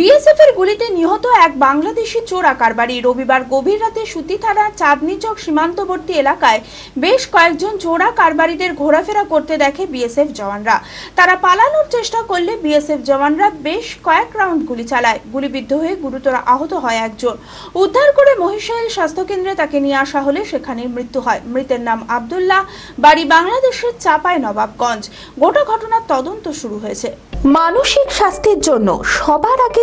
BSF এর গুলিতে নিহত এক বাংলাদেশি চোরা কারবারি রবিবার গভীর রাতে সুতি চক সীমান্তবর্তী এলাকায় বেশ কয়েকজন চোরা কারবারিদের ঘোরাফেরা করতে দেখে বিএসএফ জওয়ানরা। তারা পালানোর চেষ্টা করলে বিএসএফ জওয়ানরা বেশ কয়েক রাউন্ড গুলি চালায়। গুলিবিদ্ধ হয়ে গুরুতর আহত হয় একজন উদ্ধার করে মহিষাইল স্বাস্থ্যকেন্দ্রে তাকে নিয়ে আসা হলে সেখানে মৃত্যু হয়। মৃতের নাম আব্দুল্লাহ, বাড়ি বাংলাদেশের চাপায় নবাবগঞ্জ। গোটা ঘটনার তদন্ত শুরু হয়েছে। মানসিক স্বাস্থ্যের জন্য সবার আগে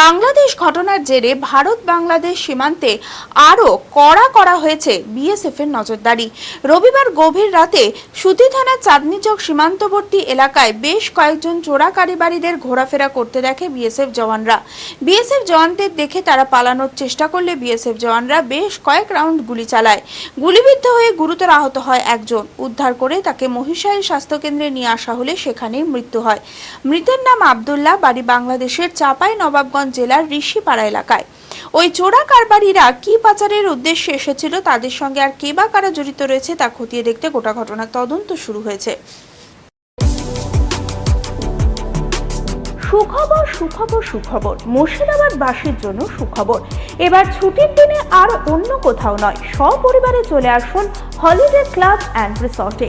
Bangladesh ঘটনার জেরে ভারত বাংলাদেশ সীমান্তে আরও কড়া করা হয়েছে বিএসএফ এর নজরদারি। রবিবার গভীর রাতে সুতি থানার চাঁদনি চক সীমান্তবর্তী এলাকায় বেশ কয়েকজন চোরা কারিবারিদের ঘোরাফেরা করতে দেখে বিএসএফ জওয়ানরা। বিএসএফ জওয়ানদের দেখে তারা পালানোর চেষ্টা করলে বিএসএফ জওয়ানরা বেশ কয়েক রাউন্ড গুলি চালায়। গুলিবিদ্ধ হয়ে গুরুতর আহত হয় একজন। উদ্ধার করে তাকে মহিষাইল স্বাস্থ্যকেন্দ্রে নিয়ে আসা হলে সেখানেই মৃত্যু হয়। মৃতের নাম আব্দুল্লাহ, বাড়ি বাংলাদেশের চাপাই নবাবগঞ্জ জেলার ঋষিপাড়া এলাকায়। ওই চোরা কারবারিরা কি পাচারের উদ্দেশ্যে এসেছিল তাদের সঙ্গে আর কে বা কারা জড়িত রয়েছে তা খতিয়ে দেখতে গোটা ঘটনার তদন্ত শুরু হয়েছে। সুখবর সুখবর সুখবর। মুর্শিদাবাদবাসীর জন্য সুখবর। এবার ছুটির দিনে আর অন্য কোথাও নয়। সপরিবারে চলে আসুন হলিডে ক্লাব অ্যান্ড রিসর্টে।